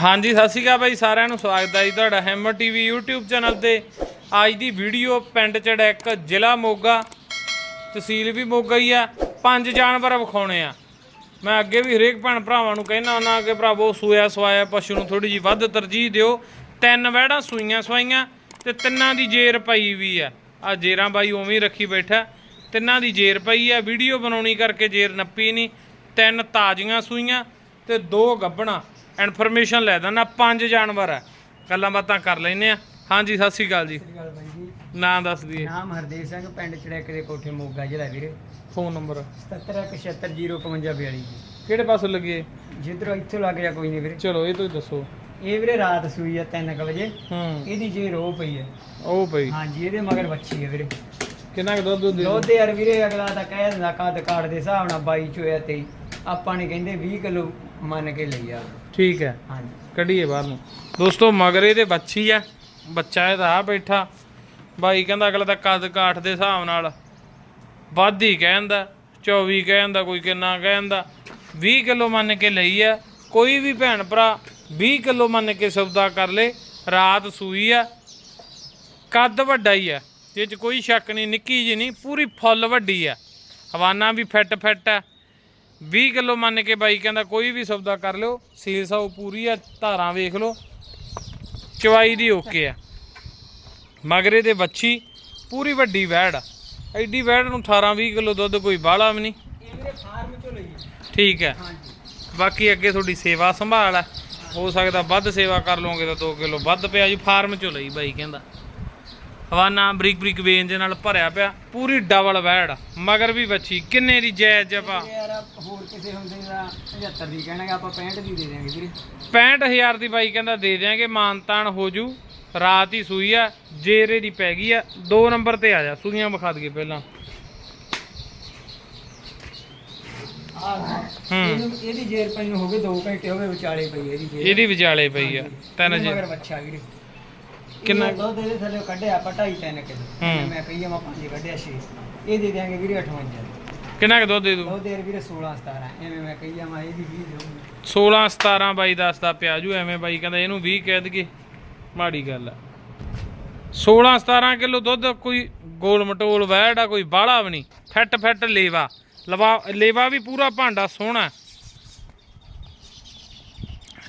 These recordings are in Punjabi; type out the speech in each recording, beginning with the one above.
ਹਾਂਜੀ, ਸਤਿ ਸ਼੍ਰੀ ਅਕਾਲ ਬਾਈ ਸਾਰਿਆਂ ਨੂੰ। ਸਵਾਗਤ ਹੈ ਜੀ ਤੁਹਾਡਾ ਹੈਮਰ ਟੀਵੀ YouTube ਚੈਨਲ ਤੇ। ਅੱਜ ਦੀ ਵੀਡੀਓ ਪਿੰਡ ਚੜੈਕ ਜ਼ਿਲ੍ਹਾ ਮੋਗਾ, ਤਹਿਸੀਲ ਵੀ ਮੋਗਾ ਹੀ ਆ। ਪੰਜ ਜਾਨਵਰ ਵਿਖਾਉਣੇ ਆ। ਮੈਂ ਅੱਗੇ ਵੀ ਹਰੇਕ ਭੈਣ ਭਰਾਵਾਂ ਨੂੰ ਕਹਿਣਾ ਹੁੰਦਾ ਕਿ ਭਰਾਵੋ, ਸੂਇਆ ਸਵਾਇਆ ਪਸ਼ੂ ਨੂੰ ਥੋੜੀ ਜੀ ਵੱਧ ਤਰਜੀਹ ਦਿਓ। ਤਿੰਨ ਵਹਿੜਾਂ ਸੂਈਆਂ ਸਵਾਈਆਂ ਤੇ ਤਿੰਨਾਂ ਦੀ ਜੇਰ ਪਈ ਵੀ ਆ। ਆ ਜੇਰਾਂ ਬਾਈ ਉਵੇਂ ਰੱਖੀ ਬੈਠਾ। ਤਿੰਨਾਂ ਦੀ ਜੇਰ ਪਈ ਆ। ਵੀਡੀਓ ਬਣਾਉਣੀ ਕਰਕੇ ਜੇਰ ਨੱਪੀ ਨਹੀਂ। ਤਿੰਨ ਤਾਜ਼ੀਆਂ ਸੂਈਆਂ ਤੇ ਦੋ ਗੱਬਣਾ। ਇਨਫੋਰਮੇਸ਼ਨ ਲੈ ਦਿੰਦਾ ਪੰਜ ਜਾਨਵਰ ਆ। ਗੱਲਾਂ ਬਾਤਾਂ ਕਰ ਲੈਨੇ ਆ। ਹਾਂਜੀ ਸਤਿ ਸ਼੍ਰੀ ਅਕਾਲ ਜੀ। ਬਾਈ ਨਾਂ ਦੱਸ ਦਈਏ। ਨਾਮ ਹਰਦੇਵ ਸਿੰਘ ਪਿੰਡ ਚੜੈਕ ਦੇ ਕੋਠੇ ਮੋਗਾ ਜ਼ਿਲ੍ਹਾ ਵੀਰੇ। Phone number. 7717055052 ਜੀ। ਕਿਹੜੇ ਪਾਸੋਂ ਲੱਗੇ? ਜਿੱਧਰੋਂ ਇੱਥੋਂ ਲੱਗ ਜਾ ਕੋਈ ਨਹੀਂ ਵੀਰੇ। ਚਲੋ ਇਹ ਤੋਂ ਹੀ ਦੱਸੋ। ਇਹ ਵੀਰੇ ਰਾਤ ਸੂਈ ਆ 3 ਵਜੇ। ਹੂੰ। ਇਹਦੀ ਜੇ ਰੋ ਪਈ ਹੈ ਉਹ ਪਈ। ਹਾਂਜੀ ਇਹਦੇ ਮਗਰ ਬੱਚੀ ਹੈ ਵੀਰੇ। ਕਿੰਨਾ ਕੁ ਦੁੱਧ ਦੇ ਦੁੱਧ ਯਾਰ ਵੀਰੇ ਅਗਲਾ ਤਾਂ ਕਹਿ ਦਿੰਦਾ ਕੱਦ ਕਾੜ ਦੇ ਹਿਸਾਬ ਨਾਲ 22 ਚੋਇਆ ਤੇ ਆਪਾਂ ਨੇ ਕਹਿੰਦੇ 20 ਕਿਲੋ ਮੰਨ ਕੇ ਲਈ ਆ। ਠੀਕ ਹੈ। ਹਾਂਜੀ। ਕੱਢੀਏ ਬਾਹਰ ਨੂੰ। ਦੋਸਤੋ ਮਗਰੇ ਦੇ ਬੱਚੀ ਆ। ਬੱਚਾ ਇਹਦਾ ਆ ਬੈਠਾ। ਬਾਈ ਕਹਿੰਦਾ ਅਗਲਾ ਤਾਂ ਕੱਦ ਕਾਠ ਦੇ ਹਿਸਾਬ ਨਾਲ। ਵੱਧ ਹੀ ਕਹਿੰਦਾ 24 ਕਹਿੰਦਾ ਕੋਈ ਕਿੰਨਾ ਕਹਿੰਦਾ। 20 ਕਿਲੋ ਮੰਨ ਕੇ ਲਈ ਆ। ਕੋਈ ਵੀ ਭੈਣ ਭਰਾ 20 ਕਿਲੋ ਮੰਨ ਕੇ ਸੌਦਾ ਕਰ ਲੇ। ਰਾਤ ਸੂਈ ਆ। ਕੱਦ ਵੱਡਾ ਹੀ ਆ। ਇਹ ਚ ਕੋਈ ਸ਼ੱਕ ਨਹੀਂ ਨਿੱਕੀ ਜੀ ਨਹੀਂ ਪੂਰੀ ਫੁੱਲ ਵੱਡੀ ਆ। ਹਵਾਨਾ ਵੀ ਫਿੱਟ ਫਿੱਟ ਆ। 20 ਕਿਲੋ ਮੰਨ ਕੇ ਬਾਈ ਕਹਿੰਦਾ ਕੋਈ ਵੀ ਸੌਦਾ ਕਰ ਲਿਓ ਸੀਲ ਸਾਊ ਪੂਰੀ ਆ ਧਾਰਾਂ ਵੇਖ ਲਓ ਚਵਾਈ ਦੀ ਓਕੇ ਆ। ਮਗਰੇ ਦੇ ਵੱਛੀ ਪੂਰੀ ਵੱਡੀ ਵੈੜ ਐਡੀ ਵੈੜ ਨੂੰ 18 20 ਕਿਲੋ ਦੁੱਧ ਕੋਈ ਬਾਹਲਾ ਵੀ ਨਹੀਂ। ਠੀਕ ਹੈ ਬਾਕੀ ਅੱਗੇ ਤੁਹਾਡੀ ਸੇਵਾ ਸੰਭਾਲ ਆ। ਹੋ ਸਕਦਾ ਵੱਧ ਸੇਵਾ ਕਰ ਲਓਗੇ ਤਾਂ 2 ਕਿਲੋ ਵੱਧ ਪਿਆ ਜੀ ਫਾਰਮ ਚੋਂ ਲਈ ਬਾਈ ਕਹਿੰਦਾ। ਹਵਾਨਾ ਬਰੀਕ ਬਰੀਕ ਵੇਨ ਦੇ ਨਾਲ ਭਰਿਆ ਪਿਆ ਪੂਰੀ ਡਬਲ ਵੈੜ ਮਗਰ ਵੀ ਵੱਛੀ ਕਿੰਨੇ ਦੀ ਜਾਇਜ਼ ਜਪਾ ਕਿਸੇ ਹੁੰਦੇ ਦਾ 75 ਦੀ ਕਹਿਣਗੇ ਆਪਾਂ 65 ਦੀ ਦੇ ਦੇਵਾਂਗੇ ਵੀਰੇ। 65000 ਦੀ ਬਾਈ ਕਹਿੰਦਾ ਦੇ ਦਿਆਂਗੇ ਮਾਨਤਾਨ ਹੋ ਜੂ ਰਾਤ ਹੀ ਸੂਈ ਆ ਜੇਰੇ ਦੀ ਪੈ ਗਈ ਆ ਦੋ ਨੰਬਰ ਤੇ ਆ ਜਾ ਸੂਈਆਂ ਵਿਖਾ ਦਈਏ ਪਹਿਲਾਂ। ਇਹਦੀ ਜੇਰ ਪਈ ਨੂੰ ਹੋ ਗਏ 2 ਘੰਟੇ ਹੋ ਗਏ ਵਿਚਾਲੇ ਪਈ ਇਹਦੀ ਜੇਰ। ਇਹਦੀ ਵਿਚਾਲੇ ਪਈ ਆ ਤਿੰਨ ਜੇ ਮਗਰ ਬੱਚਾ ਵੀਰੇ। ਕਿੰਨਾ- ਕਿੰਨਾ ਦੁੱਧ ਇਹਦੇ ਥੱਲੇ ਕੱਢਿਆ ਆਪਾਂ 2.5 3 ਕਿਲੋ। ਮੈਂ ਕਹੀ ਮੈਂ ਪੰਜ ਕੱਢਿਆ 6 ਇਹ ਦੇ ਦਿਆਂਗੇ ਵੀਰੇ 58 ਕਿੰਨਾ ਕੁ ਦੁੱਧ ਦੇ ਦੂ? ਦੁੱਧ ਦੇ ਵੀਰੇ 16 17 ਐਵੇਂ ਮੈਂ ਕਹੀ ਮੈਂ ਇਹਦੀ 20 ਦੇਵਾਂਗੇ 16 17 ਬਾਈ ਦੱਸਦਾ ਪਿਆ ਜੂ ਐਵੇਂ ਬਾਈ ਕਹਿੰਦਾ ਇਹਨੂੰ 20 ਕਹਿ ਦਈਏ। ਮਾੜੀ ਗੱਲ ਆ। 16 17 ਕਿਲੋ ਦੁੱਧ ਕੋਈ ਗੋਲ ਮਟੋਲ ਵੈੜ ਆ ਕੋਈ ਬਾਹਲਾ ਵੀ ਨਹੀਂ। ਫਿੱਟ ਫਿੱਟ ਲੇਵਾ। ਲਵਾ ਲੇਵਾ ਵੀ ਪੂਰਾ ਭਾਂਡਾ ਸੋਹਣਾ।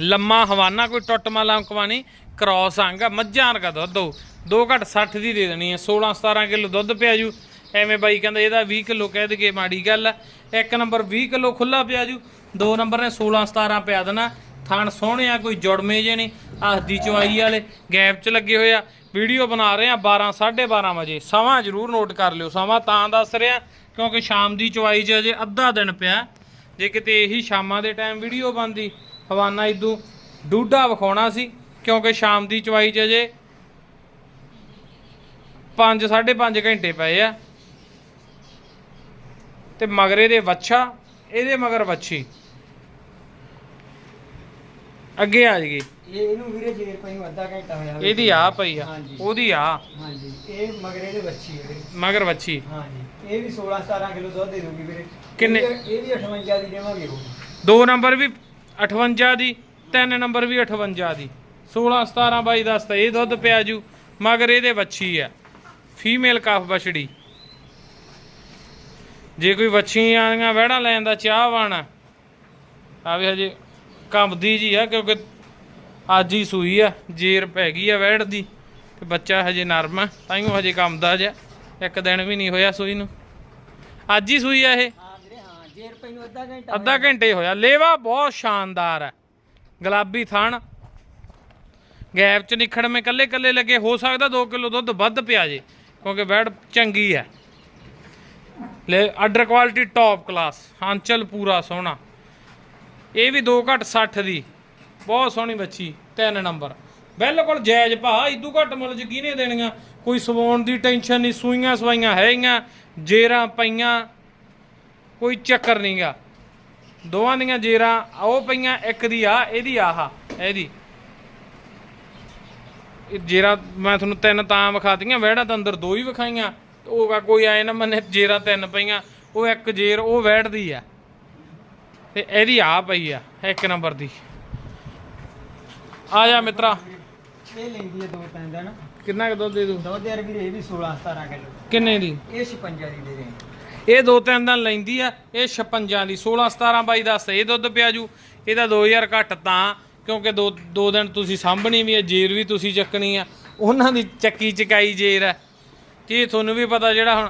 ਲੰਮਾ ਹਵਾਨਾ ਕੋਈ ਟੁੱਟ ਮਾਲਾ ਅੰਕਵਾ ਨਹੀਂ ਕ੍ਰਾਸ ਅੰਗ ਮੱਝਾਂ ਵਰਗਾ ਦੁੱਧ ਦੋ 2 ਘੱਟ 60 ਦੀ ਦੇ ਦੇਣੀ ਹੈ 16 17 ਕਿਲੋ ਦੁੱਧ ਪਿਆ ਜੂ। ਐਵੇਂ ਬਾਈ ਕਹਿੰਦਾ ਇਹਦਾ 20 ਕਿਲੋ ਕਹਿ ਦਈਏ ਮਾੜੀ ਗੱਲ। ਆ ਇੱਕ ਨੰਬਰ 20 ਕਿਲੋ ਖੁੱਲਾ ਪਿਆ ਜੂ। ਦੋ ਨੰਬਰ ਨੇ 16 17 ਪਿਆ ਦੇਣਾ। ਥਣ ਸੋਹਣੇ ਆ, ਕੋਈ ਜੁੜਮੇ ਜੇ ਨਹੀਂ। ਹੱਥ ਚਵਾਈ ਵਾਲੇ, ਗੈਪ 'ਚ ਲੱਗੇ ਹੋਏ ਆ। ਵੀਡੀਓ ਬਣਾ ਰਹੇ ਆ 12 12:30 ਵਜੇ। ਸਮਾਂ ਜ਼ਰੂਰ ਨੋਟ ਕਰ ਲਿਓ। ਸਮਾਂ ਤਾਂ ਦੱਸ ਰਿਹਾ, ਕਿਉਂਕਿ ਸ਼ਾਮ ਦੀ ਚਵਾਈ 'ਚ ਅਜੇ ਅੱਧਾ ਦਿਨ ਪਿਆ। ਜੇ ਕਿਤੇ ਇਹੀ ਸ਼ਾਮਾਂ ਦੇ ਟਾਈਮ ਵੀਡੀਓ ਬਣਦੀ, ਹਵਾਨਾ ਇਦੋਂ ਡੂਡਾ ਵਿਖਾਉਣਾ ਸੀ, ਕਿਉਂਕਿ ਸ਼ਾਮ ਦੀ ਚਵਾਈ 'ਚ ਅਜੇ 5 5.5 ਘੰਟੇ ਪਏ ਆ। ਤੇ ਮਗਰੇ ਦੇ ਵੱਛਾ ਇਹਦੇ ਮਗਰ ਵੱਛੀ। ਅੱਗੇ ਆ ਜਗੀ ਇਹ ਇਹਨੂੰ ਵੀਰੇ ਜੇਰ ਪਈ ਨੂੰ ਅੱਧਾ ਘੰਟਾ ਹੋਇਆ। ਇਹਦੀ ਆ ਪਈ ਆ। ਹਾਂਜੀ। ਉਹਦੀ ਆ ਹਾਂਜੀ। ਇਹ ਮਗਰੇ ਦੇ ਬੱਚੀ ਹੈ ਵੀਰੇ। ਮਗਰ ਵੱਛੀ। ਹਾਂਜੀ। ਇਹ ਵੀ 16 17 ਕਿਲੋ ਦੁੱਧ ਦੇ ਦੂਗੀ ਵੀਰੇ। ਕਿੰਨੇ? ਇਹਦੀ- ਇਹਦੀ 58 ਦੀ ਦੇਵਾਂਗੇ ਉਹ। ਦੋ ਨੰਬਰ ਵੀ 58 ਦੀ ਤਿੰਨ ਨੰਬਰ ਵੀ 58 ਦੀ। 16 17 22 10 ਤਾਂ ਇਹ ਦੁੱਧ ਪਿਆ ਜੂ। ਮਗਰ ਇਹਦੇ ਵੱਛੀ ਆ। ਫੀਮੇਲ ਕਾਫ ਬਛੜੀ। ਜੇ ਕੋਈ ਵੱਛੀਆਂ ਆਂਗਾ ਵਹਿੜਾ ਲੈਣ ਦਾ ਚਾਹ ਵਾਣਾ ਆਵੇ ਹਜੇ ਕੰਬਦੀ ਜੀ ਆ, ਕਿਉਂਕਿ ਅੱਜ ਹੀ ਸੂਈ ਆ, ਜੇਰ ਪੈ ਗਈ ਆ ਵਹਿੜ ਦੀ, ਤੇ ਬੱਚਾ ਹਜੇ ਨਰਮ ਆ ਹੀ ਹਜੇ ਕੰਬਦਾ ਜਾ ਇੱਕ ਦਿਨ ਵੀ ਨਹੀਂ ਹੋਇਆ ਸੂਈ ਨੂੰ। ਅੱਜ ਹੀ ਸੂਈ ਆ ਇਹ। ਅੱਧਾ ਘੰਟੇ ਹੋਇਆ। ਲੇਵਾ ਬਹੁਤ ਸ਼ਾਨਦਾਰ ਹੈ ਗੁਲਾਬੀ ਥਣ ਗੈਪ ਚ ਨਿਖੜਵੇਂ ਕੱਲੇ ਕੱਲੇ ਲੱਗੇ, ਹੋ ਸਕਦਾ 2 ਕਿਲੋ ਦੁੱਧ ਵੱਧ ਪਿਆ ਜੇ, ਕਿਉਂਕਿ ਬੈੜ ਚੰਗੀ ਹੈ ਲੈ ਆਰਡਰ ਕੁਆਲਿਟੀ ਟੌਪ ਕਲਾਸ ਹਾਂਚਲ ਪੂਰਾ ਸੋਹਣਾ। ਇਹ ਵੀ 2 ਘੱਟ 60 ਦੀ। ਬਹੁਤ ਸੋਹਣੀ ਬੱਚੀ, ਤਿੰਨ ਨੰਬਰ ਬਿਲਕੁਲ ਜਾਇਜ਼ ਭਾ ਇਦੂ ਘੱਟ ਮੁੱਲ ਚ ਕਿਹਨੇ ਦੇਣੀਆਂ? ਕੋਈ ਸਵਾਉਣ ਦੀ ਟੈਨਸ਼ਨ ਨਹੀਂ, ਸੂਈਆਂ ਸਵਾਈਆਂ ਹੈਗੀਆਂ, ਜੇਰਾਂ ਪਈਆਂ, ਕੋਈ ਚੱਕਰ ਨਹੀਂਗਾ ਦੋਵਾਂ ਦੀਆਂ ਜੇਰਾਂ, ਉਹ ਪਈਆਂ, ਇੱਕ ਦੀ ਆ, ਇਹਦੀ ਆਹ, ਇਹਦੀ। ਇਹ ਜੇਰਾਂ, ਮੈਂ ਤੁਹਾਨੂੰ ਤਿੰਨ ਤਾਂ ਵਿਖਾਤੀਆਂ ਵਹਿੜਾਂ ਤਾਂ ਅੰਦਰ ਦੋ ਹੀ ਵਿਖਾਈਆਂ। ਉਹ ਆ ਕੋਈ ਆਏ ਨਾ ਮੰਨੇ ਜੇਰਾਂ ਤਿੰਨ ਪਈਆਂ ਉਹ ਇੱਕ ਜੇਰ ਉਹ ਵਹਿੜ ਦੀ ਆ। ਤੇ ਇਹਦੀ ਆ ਪਈ ਆ ਇੱਕ ਨੰਬਰ ਦੀ। ਆ ਜਾ ਮਿੱਤਰਾ। ਇਹ ਲੈਂਦੀ ਹੈ ਦੋ ਤਿੰਨ ਦਿਨ। ਕਿੰਨਾ ਕੁ ਦੁੱਧ ਦੇ ਦੂ ਦੁੱਧ ਯਾਰ ਵੀਰੇ ਇਹ ਵੀ 16 17 ਕਿਲੋ। ਕਿੰਨੇ ਦੀ? ਇਹ 56 ਦੀ ਦੇ ਦੇ ਇਹ ਦੋ ਤਿੰਨ ਦਿਨ ਲੈਂਦੀ ਆ ਇਹ 56 ਦੀ। 16 17 ਬਾਈ ਦੱਸ ਇਹ ਦੁੱਧ ਪਿਆ ਜੂ। ਇਹਦਾ 2000 ਘੱਟ ਤਾਂ ਕਿਉਂਕਿ ਦੋ ਦੋ ਦਿਨ ਤੁਸੀਂ ਸਾਂਭਣੀ ਵੀ ਹੈ ਜੇਰ ਵੀ ਤੁਸੀਂ ਚੱਕਣੀ ਆ। ਉਹਨਾਂ ਦੀ ਚੱਕੀ ਚਕਾਈ ਜੇਰ ਹੈ ਕੀ ਤੁਹਾਨੂੰ ਵੀ ਪਤਾ ਜਿਹੜਾ ਹੁਣ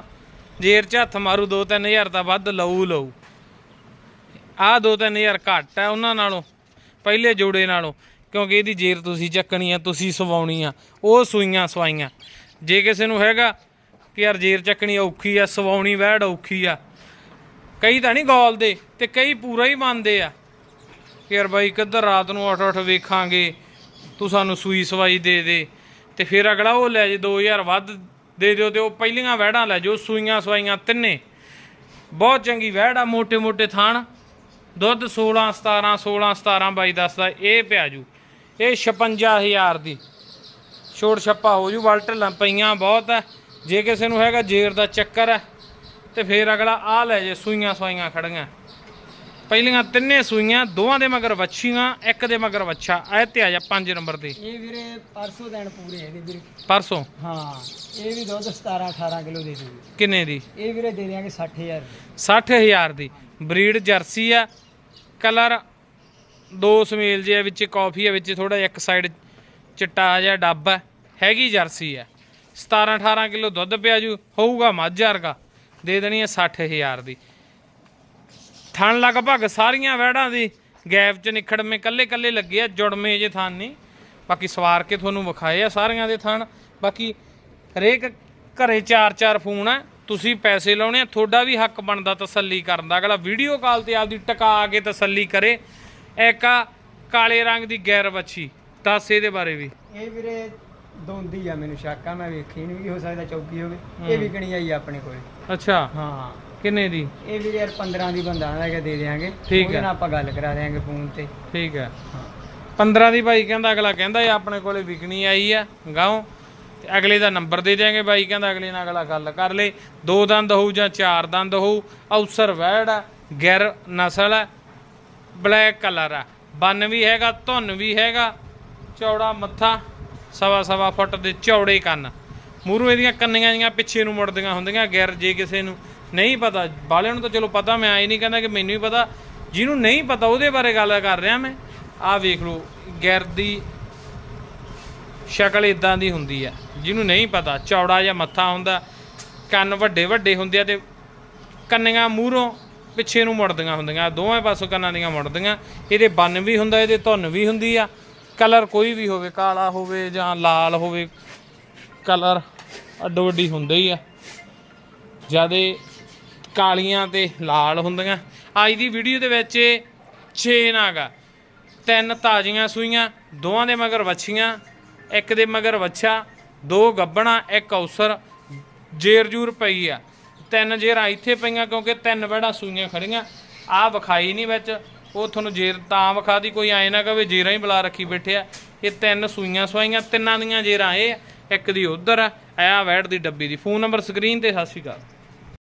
ਜੇਰ 'ਚ ਹੱਥ ਮਾਰੂ 2-3000 ਤਾਂ ਵੱਧ ਲਊ ਲਊ। ਆਹ 2-3000 ਘੱਟ ਹੈ ਉਹਨਾਂ ਨਾਲੋਂ, ਪਹਿਲੇ ਜੋੜੇ ਨਾਲੋਂ, ਕਿਉਂਕਿ ਇਹਦੀ ਜੇਰ ਤੁਸੀਂ ਚੱਕਣੀ ਆ, ਤੁਸੀਂ ਸਵਾਉਣੀ ਆ, ਉਹ ਸੂਈਆਂ ਸਵਾਈਆਂ। ਜੇ ਕਿਸੇ ਨੂੰ ਹੈਗਾ ਕਿ ਯਾਰ ਜੇਰ ਚੱਕਣੀ ਔਖੀ ਆ, ਸਵਾਉਣੀ ਵਹਿੜ ਔਖੀ ਆ, ਕਈ ਤਾਂ ਨਹੀਂ ਗੋਲਦੇ ਤੇ ਕਈ ਪੂਰਾ ਹੀ ਮੰਨਦੇ ਆ ਕਿ ਯਾਰ ਬਾਈ ਕਿੱਧਰ ਰਾਤ ਨੂੰ ਉੱਠ ਉੱਠ ਵੇਖਾਂਗੇ, ਤੂੰ ਸਾਨੂੰ ਸੂਈ ਸਵਾਈ ਦੇ ਦੇ ਤੇ ਫਿਰ ਅਗਲਾ ਉਹ ਲੈ ਜੇ 2000 ਵੱਧ ਦੇ ਦਿਓ ਤੇ ਉਹ ਪਹਿਲੀਆਂ ਵਹਿੜਾਂ ਲੈ ਜਾਓ, ਸੂਈਆਂ ਸਵਾਈਆਂ ਤਿੰਨੇ। ਬਹੁਤ ਚੰਗੀ ਵਹਿੜ ਆ, ਮੋਟੇ ਮੋٹے ਥਾਣ। ਦੁੱਧ 16 17 16 17 22 10 ਦਾ ਇਹ ਪਿਆ ਜੂ। ਇਹ 56000 ਦੀ। ਛੋੜ ਛੱਪਾ ਹੋ ਜੂ ਵਲਟ ਲੰਪਈਆਂ ਬਹੁਤ ਹੈ ਜੇ ਕਿਸੇ ਨੂੰ ਹੈਗਾ ਜੇਰ ਦਾ ਚੱਕਰ ਹੈ ਤੇ ਫੇਰ ਅਗਲਾ ਆ ਲੈ ਜੇ, ਸੂਈਆਂ ਸਵਾਈਆਂ ਖੜੀਆਂ। ਪਹਿਲੀਆਂ ਤਿੰਨੇ ਸੂਈਆਂ ਦੋਵਾਂ ਦੇ ਮਗਰ ਵੱਛੀਆਂ ਇੱਕ ਦੇ ਮਗਰ ਵੱਛਾ। ਐ ਤੇ ਆ ਜਾ 5 ਨੰਬਰ ਤੇ। ਇਹ ਵੀਰੇ ਪਰਸੋਂ ਦਿਨ ਪੂਰੇ ਇਹਦੇ ਵੀਰੇ। ਪਰਸੋਂ? ਹਾਂ ਇਹ ਵੀ ਦੁੱਧ 17 18 ਕਿਲੋ ਦੇ ਦੂਗੀ ਕਿੰਨੇ ਦੀ? ਇਹ ਵੀਰੇ ਦੇ ਦਿਆਂਗੇ 60000 60000 ਦੀ। ਬਰੀਡ ਜਰਸੀ ਆ ਕਲਰ ਦੋ ਸਮੇਲ ਜੇ ਵਿੱਚ ਕਾਫੀ ਆ ਵਿੱਚ ਥੋੜਾ ਇੱਕ ਸਾਈਡ ਚਿੱਟਾ ਜਿਹਾ ਡੱਬ ਹੈ ਹੈਗੀ ਜਰਸੀ ਆ। 17 18 ਕਿਲੋ ਦੁੱਧ ਪਿਆ ਜੂ ਹੋਊਗਾ ਮੱਝ ਵਰਗਾ। ਦੇ ਦੇਣੀ ਹੈ 60000 ਦੀ। ਥਣ ਲਗਭਗ ਸਾਰੀਆਂ ਵਹਿੜਾਂ ਦੀ ਗੈਪ ਚ ਨਿਖੜਵੇਂ ਕੱਲੇ ਕੱਲੇ ਲੱਗੇ ਆ ਜੁੜਵੇਂ ਜੇ ਥਣ ਨਹੀਂ। ਬਾਕੀ ਸਵਾਰ ਕੇ ਤੁਹਾਨੂੰ ਵਿਖਾਏ ਆ ਸਾਰੀਆਂ ਦੇ ਥਣ। ਬਾਕੀ ਹਰੇਕ ਘਰੇ ਚਾਰ ਚਾਰ ਫੋਨ ਆ ਤੁਸੀਂ ਪੈਸੇ ਲਾਉਣੇ ਆ ਤੁਹਾਡਾ ਵੀ ਹੱਕ ਬਣਦਾ ਤਸੱਲੀ ਕਰਨ ਦਾ। ਅਗਲਾ ਵੀਡੀਓ ਕਾਲ ਤੇ ਆਪਦੀ ਟਕਾ ਕੇ ਤਸੱਲੀ ਕਰੇ। ਆ ਕਾਲੇ ਰੰਗ ਦੀ ਗੈਰ ਵੱਛੀ ਦੱਸ ਇਹਦੇ ਬਾਰੇ ਵੀ। ਇਹ ਵੀਰੇ ਦੋਂਦੀ ਆ ਮੈਨੂੰ ਸ਼ੱਕ ਆ ਮੈਂ ਵੇਖੀ ਨਹੀਂ ਵੀ ਹੋ ਸਕਦਾ ਚੌਕੀ ਹੋਵੇ। ਇਹ ਵਿਕਣੀ ਆਈ ਆਪਣੇ ਕੋਲ। ਅੱਛਾ। ਹਾਂ। ਕਿੰਨੇ ਦੀ? ਇਹ ਵੀ ਯਾਰ 15 ਦੀ ਬੰਦਾ ਲੈ ਕੇ ਦੇ ਦੇਾਂਗੇ ਠੀਕ ਹੈ। ਨਾਲ ਆਪਾਂ ਗੱਲ ਕਰਾ ਦੇਾਂਗੇ ਫੋਨ ਤੇ। ਠੀਕ ਹੈ। ਹਾਂ। 15 ਦੀ ਬਾਈ ਕਹਿੰਦਾ ਅਗਲਾ ਕਹਿੰਦਾ ਇਹ ਆਪਣੇ ਕੋਲੇ ਵਿਕਣੀ ਆਈ ਆ ਗਾਉਂ। ਤੇ ਅਗਲੇ ਦਾ ਨੰਬਰ ਦੇ ਦਿਆਂਗੇ ਬਾਈ ਕਹਿੰਦਾ ਅਗਲੇ ਨਾਲ ਅਗਲਾ ਗੱਲ ਕਰ ਲੇ। ਦੋ ਦੰਦ ਹੋਊ ਜਾਂ ਚਾਰ ਦੰਦ ਹੋਊ ਅਵਸਰ ਵੈੜ ਆ ਗਿਰ ਨਸਲ ਆ ਬਲੈਕ ਕਲਰ ਆ। ਬੰਨ ਵੀ ਹੈਗਾ ਧੁੰਨ ਵੀ ਹੈਗਾ ਚੌੜਾ ਮੱਥਾ ਸਵਾ ਸਵਾ ਫੁੱਟ ਦੇ ਚੌੜੇ ਕੰਨ। ਮੂਹਰੋਂ ਇਹਦੀਆਂ ਕੰਨੀਆਂ ਜੀਆਂ ਪਿੱਛੇ ਨੂੰ ਮੁੜਦੀਆਂ ਹੁੰਦੀਆਂ ਗਿਰ ਜੇ ਕਿਸੇ ਨੂੰ। ਨਹੀਂ ਪਤਾ। ਬਾਲਿਆਂ ਨੂੰ ਤਾਂ ਚਲੋ ਪਤਾ, ਮੈਂ ਆਈ ਨਹੀਂ ਕਹਿੰਦਾ ਕਿ ਮੈਨੂੰ ਹੀ ਪਤਾ। ਜਿਹਨੂੰ ਨਹੀਂ ਪਤਾ, ਉਹਦੇ ਬਾਰੇ ਗੱਲ ਕਰ ਰਿਹਾ ਮੈਂ। ਆਹ ਵੇਖ ਲਓ, ਗਿਰ ਦੀ ਸ਼ਕਲ ਇਦਾਂ ਦੀ ਹੁੰਦੀ ਆ ਜਿਹਨੂੰ ਨਹੀਂ ਪਤਾ, ਚੌੜਾ ਜਿਹਾ ਮੱਥਾ ਹੁੰਦਾ, ਕੰਨ ਵੱਡੇ ਵੱਡੇ ਹੁੰਦੇ ਆ ਤੇ ਕੰਨੀਆਂ ਮੂਹਰੋਂ ਪਿੱਛੇ ਨੂੰ ਮੁੜਦੀਆਂ ਹੁੰਦੀਆਂ, ਦੋਵੇਂ ਪਾਸੋਂ ਕੰਨਾਂ ਦੀਆਂ ਮੁੜਦੀਆਂ। ਇਹਦੇ ਬੰਨ ਵੀ ਹੁੰਦਾ, ਇਹਦੇ ਧੁੰਨ ਵੀ ਹੁੰਦੀ ਆ। ਕਲਰ ਕੋਈ ਵੀ ਹੋਵੇ, ਕਾਲਾ ਹੋਵੇ ਜਾਂ ਲਾਲ ਹੋਵੇ, ਕਲਰ ਅੱਡੋ ਅੱਡੀ ਹੁੰਦੇ ਹੀ ਆ। ਜਿਆਦੇ ਕਾਲੀਆਂ ਤੇ ਲਾਲ ਹੁੰਦੀਆਂ। ਅੱਜ ਦੀ ਵੀਡੀਓ ਦੇ ਵਿੱਚ 6 ਨਾਗਾ ਤਿੰਨ ਤਾਜ਼ੀਆਂ ਸੂਈਆਂ ਦੋਵਾਂ ਦੇ ਮਗਰ ਵੱਛੀਆਂ ਇੱਕ ਦੇ ਮਗਰ ਵੱਛਾ ਦੋ ਗੱਬਣਾ ਇੱਕ ਔਸਰ ਜੇਰ ਜੂਰ ਪਈ ਆ। ਤਿੰਨ ਜੇਰਾਂ ਇੱਥੇ ਪਈਆਂ ਕਿਉਂਕਿ ਤਿੰਨ ਵੜਾ ਸੂਈਆਂ ਖੜੀਆਂ। ਆ ਵਿਖਾਈ ਨਹੀਂ ਵਿੱਚ। ਉਹ ਤੁਹਾਨੂੰ ਜੇਰ ਤਾਂ ਵਿਖਾਦੀ ਕੋਈ ਐ ਨਾ ਕਵੇ ਜੇਰਾਂ ਹੀ ਬੁਲਾ ਰੱਖੀ ਬੈਠੇ ਆ। ਇਹ ਤਿੰਨ ਸੂਈਆਂ ਸਵਾਈਆਂ ਤਿੰਨਾਂ ਦੀਆਂ ਜੇਰਾਂ ਇਹ ਆ, ਇੱਕ ਦੀ ਉਧਰ ਆ। ਆ ਵੈੜ ਦੀ ਡੱਬੀ ਦੀ। ਫੋਨ ਨੰਬਰ ਸਕਰੀਨ ਤੇ ਸਤਿ ਸ਼੍ਰੀ ਅਕਾਲ।